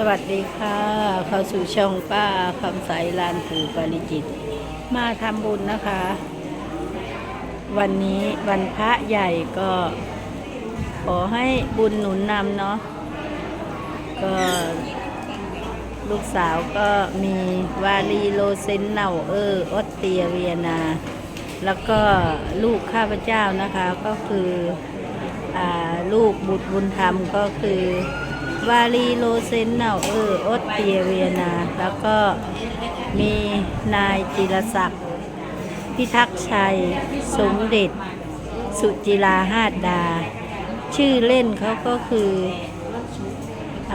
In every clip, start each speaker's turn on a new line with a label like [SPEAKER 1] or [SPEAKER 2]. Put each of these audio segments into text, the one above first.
[SPEAKER 1] สวัสดีค่ะ เข้าสู่ช่องป้าคำใสลานปู่ปาริจิต มาทำบุญนะคะ วันนี้วันพระใหญ่ก็ขอให้บุญหนุนนำเนาะก็ลูกสาวก็มีวาลีโลเซนเนาเออออสเตรียเวียนา แล้วก็ลูกข้าพเจ้านะคะก็คืออลูกบุตรบุญธรรมก็คือ วาลีโลเซนเนาเออออสเตรียเวียนา แล้วก็มีนายจิรศักดิ์พิทักษ์ชัย สมเด็จ สุจิราหาดดา ชื่อเล่นเขาก็คืออ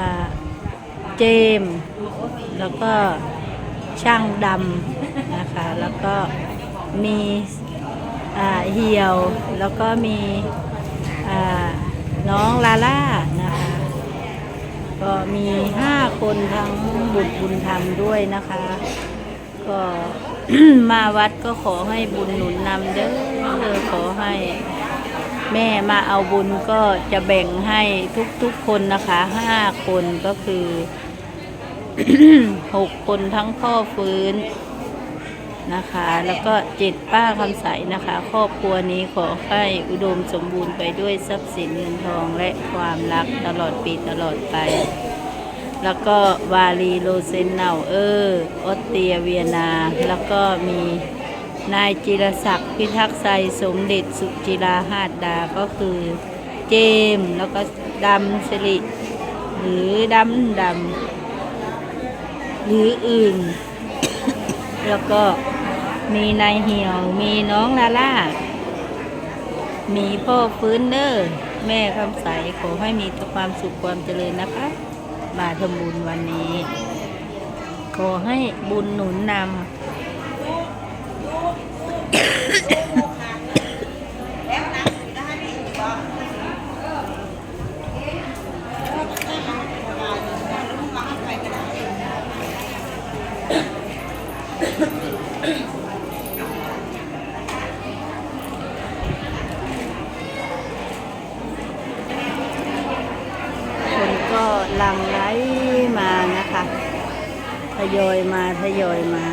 [SPEAKER 1] เจมส์แล้วก็ช่างดำนะคะ แล้วก็มีเหี่ยว แล้วก็มีน้องลาล่านะคะ ก็มีห้าคนทั้งบุตรบุญธรรมด้วยนะคะ ก็มาวัดก็ขอให้บุญหนุนนำเด้อขอให้ แม่มาเอาบุญก็จะแบ่งให้ทุกๆคนนะคะห้าคนก็คือหกคนทั้งพ่อฟื้น นะคะ แล้วก็เจ็ดป้าคำใสนะคะ ครอบครัวนี้ขอให้อุดมสมบูรณ์ไปด้วยทรัพย์สินเงินทองและความรักตลอดปีตลอดไป แล้วก็วาลีโลเซนเนาเออออสเตียเวียนา แล้วก็มีนายจิรศักดิ์พิทักษ์ไซสมเด็จสุจิราหาดดาก็คือเจม แล้วก็ดำสิริหรือดำดำหรืออื่น แล้วก็มีนายเหี่ยวมีน้องลาล่า มีพ่อฟื้นเนอร์แม่คำใสขอให้มีแต่ความสุขความเจริญนะคะ มาทำบุญวันนี้ ขอให้บุญหนุนนำคนก็หลังไหลมานะคะ ท ยอยมาทยอยมา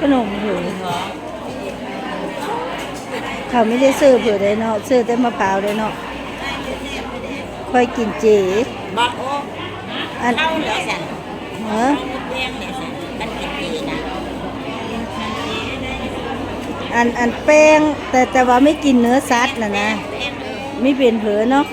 [SPEAKER 1] ขนมอยู่ เขาไม่ได้ซื้อเผื่อได้เนาะซื้อแต่มะพร้าวได้เนาะค่อยกินเจ
[SPEAKER 2] บักโอ้
[SPEAKER 1] อัน
[SPEAKER 2] เข้าเดี๋ยวสั่น
[SPEAKER 1] เออ
[SPEAKER 2] เลี้ยงเดี๋ยวสั่นมันเป็นปีนะ
[SPEAKER 1] อันอันแป้งแต่แต่ว่าไม่กินเนื้อสัตว์นะนะ
[SPEAKER 2] เลี้ยงเออ
[SPEAKER 1] ไม่เป็นเผลอเนาะ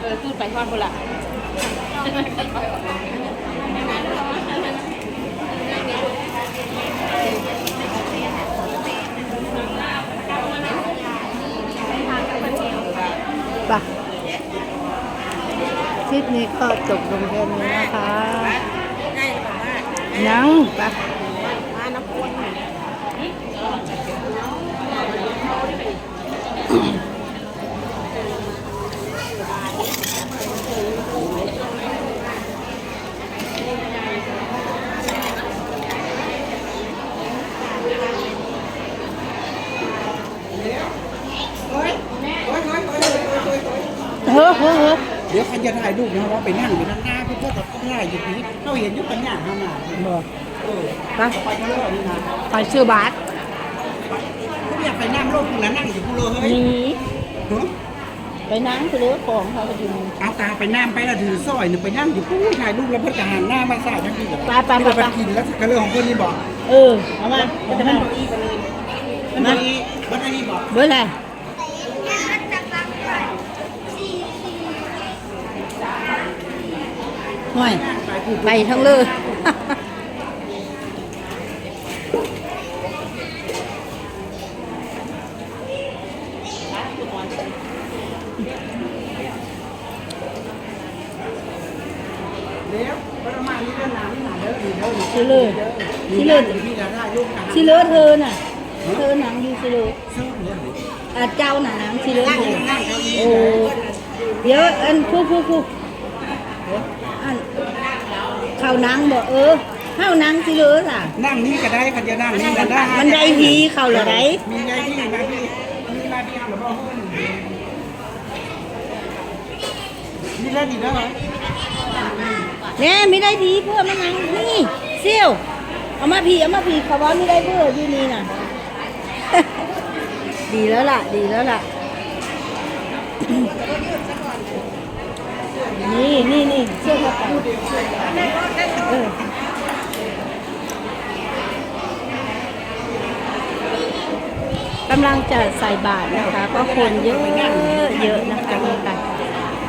[SPEAKER 1] เออพูดไปทอดคนละ ลิปนี้ก็จบลงแค่นี้นะคะ
[SPEAKER 2] ได้หรือเปล่าว่า
[SPEAKER 1] ยังปะ
[SPEAKER 2] มาน้ำพุน
[SPEAKER 1] เฮ้อเฮ้อ เฮ้อ
[SPEAKER 3] เดี๋ยวใครจะถ่ายรูปนะว่าไปนั่งอยู่ด้านหน้าเพื่อนก็ถ่ายอยู่นี้เขาเห็นอยุคปัญญาเข้ามา
[SPEAKER 1] บอก
[SPEAKER 3] เออ
[SPEAKER 1] ปะ
[SPEAKER 3] ไปเยอะนี่นะ
[SPEAKER 1] ไปชื่อบาส
[SPEAKER 3] เขาอยากไปนั่งโลกคุณแล้วนั่งอยู่คุณเลยเฮ้ย
[SPEAKER 1] นี่
[SPEAKER 3] เฮ้ย
[SPEAKER 1] ไปนั่งคือเรื่องของเขาก็อยู่นี่
[SPEAKER 3] เอาตาไปนั่งไปแล้วถือสร้อยหนึ่งไปนั่งอยู่ผู้ถ่ายรูปแล้วเพื่อนจะหันหน้ามาใส่ทั้งทีแบบ
[SPEAKER 1] ไปไปไป
[SPEAKER 3] ไป
[SPEAKER 1] ไป
[SPEAKER 3] กินแล้วก็เรื่องของเพื่อนนี่บอก
[SPEAKER 1] ไเออเอามา
[SPEAKER 3] มัน
[SPEAKER 1] จะ
[SPEAKER 3] มัน
[SPEAKER 1] มา
[SPEAKER 3] บ่อีไปเลยมันบ่อีมันอันนี้บอก
[SPEAKER 1] เบอร์อะไร ห่วยไปทั้งเลย
[SPEAKER 3] เดี๋ยวประมาณนี้เด้อน้ำนี่หนาเด้อนี่เด้อนี่
[SPEAKER 1] สิเลยสิเลย
[SPEAKER 3] นี่ละได้ลูกกัน
[SPEAKER 1] สิเลอเธอน่ะ เธอหนังอยู่สิเลอ
[SPEAKER 3] เนี่ย
[SPEAKER 1] อาเจ้าหนังสิเลอ
[SPEAKER 3] นั่ง
[SPEAKER 1] เธอ
[SPEAKER 3] เก้าอี้
[SPEAKER 1] โอ้เดี๋ยวอันคู่คู่คู่ เข้านังบ่เออเข้านังสิเลอล่ะ
[SPEAKER 3] นั่งนี่ก็ได้คันจะนั่งนี่ก็ได้
[SPEAKER 1] มันได้ทีเข้าเหรอได
[SPEAKER 3] มีไงที่มาที่มีมาที่เอาหรือเปล่านี่แล้ดีแล้วเหรอ
[SPEAKER 1] แน่ไม่ได้ทีเพื่อมันหนังนี่เซี่ยวเอามาผีเอามาผีเขาว่าไม่ได้เพื่ออยู่นี่น่ะดีแล้วล่ะ ดีแล้วล่ะ นี่นี่นี่เสื้อผ้าเออกำลังจะใส่บาตรนะคะ ก็คนเยอะเยอะนะคะนี่ค่ะ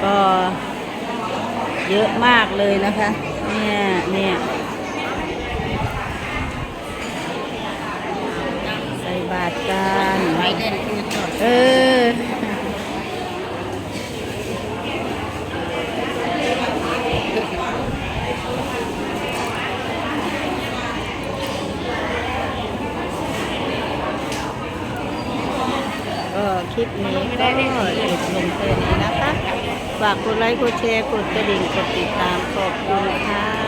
[SPEAKER 1] ก็เยอะมากเลยนะคะ เนี่ยเนี่ยใส่บาตรกัน
[SPEAKER 2] ไปเดินคือจอด
[SPEAKER 1] เออ ก็ คลิปนี้ก็จบลงแค่นี้นะคะ ฝากกดไลค์กดแชร์กดกระดิ่งกดติดตามขอบคุณค่ะ